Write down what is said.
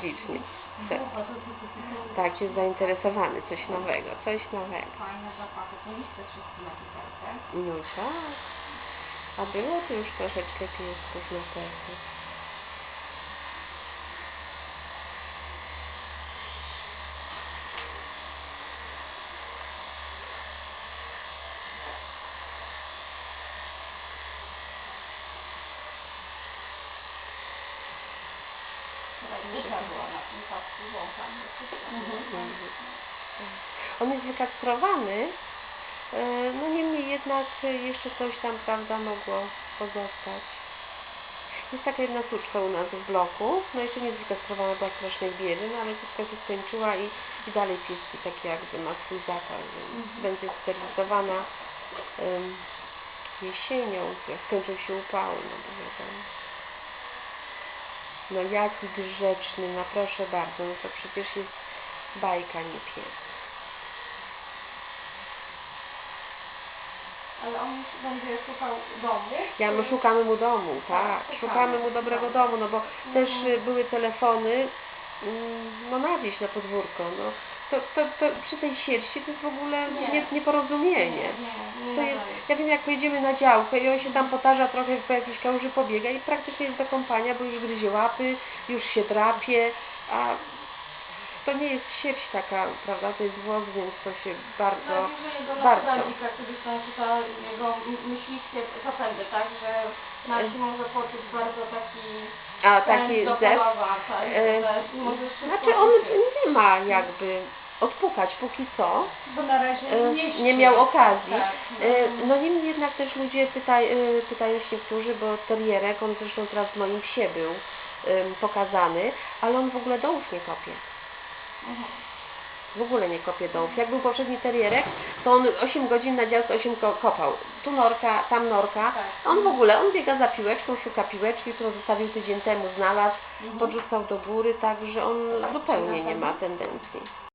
Ślicznie. Tak. Tak, jest zainteresowany. Coś nowego, coś nowego. Fajne zapachy. Wszystko na. No tak. A było tu już troszeczkę piesków na pewno. On jest wykastrowany, e, no niemniej jednak jeszcze coś tam, prawda, mogło pozostać. Jest taka jedna suczka u nas w bloku, no jeszcze nie jest wykastrowana, była strasznej biedy, no ale suczka się skończyła i, i dalej pieski taki jakby ma swój więc Mhm. będzie sterylizowana em, jesienią, jak skończą się upały, no bo wiadomo. No jaki grzeczny, no proszę bardzo, no to przecież jest bajka, nie pies. Ale on będzie szukał domu. Ja my szukamy mu domu, tak, Tak, szukamy mu dobrego domu, no bo też Mhm. y, były telefony, mm, no na wieś, na podwórko, no. To, to, to przy tej sierści to jest w ogóle Nie. nie, nieporozumienie. nie, nie To jest, ja wiem jak pojedziemy na działkę i on się tam potarza trochę po jakiejś kałuży pobiega i praktycznie jest do kąpania, bo już gryzie łapy, już się drapie, a to nie jest sierść taka, prawda, to jest włos, więc to się bardzo, No, bardzo. nostalgika, kiedyś tam czyta jego myśliwskie zapędy, tak, że na wsi może poczuć bardzo taki a taki zew, tak, e, znaczy on nie ma jakby odpukać póki co, Bo na razie e, nie, nie miał okazji. Tak. E, No niemniej jednak też ludzie pytaj, pytają się niektórzy, bo terierek, on zresztą teraz w moim psie był pokazany, ale on w ogóle dołów nie kopie. W ogóle nie kopie dołów. Jak był poprzedni terierek, to on 8 godzin na działce 8 ko- kopał. Tu norka, tam norka. Tak. On w ogóle, on biega za piłeczką, szuka piłeczki, którą zostawił tydzień temu, znalazł, Mhm. podrzucał do góry, także on Tak, zupełnie nie ma tendencji.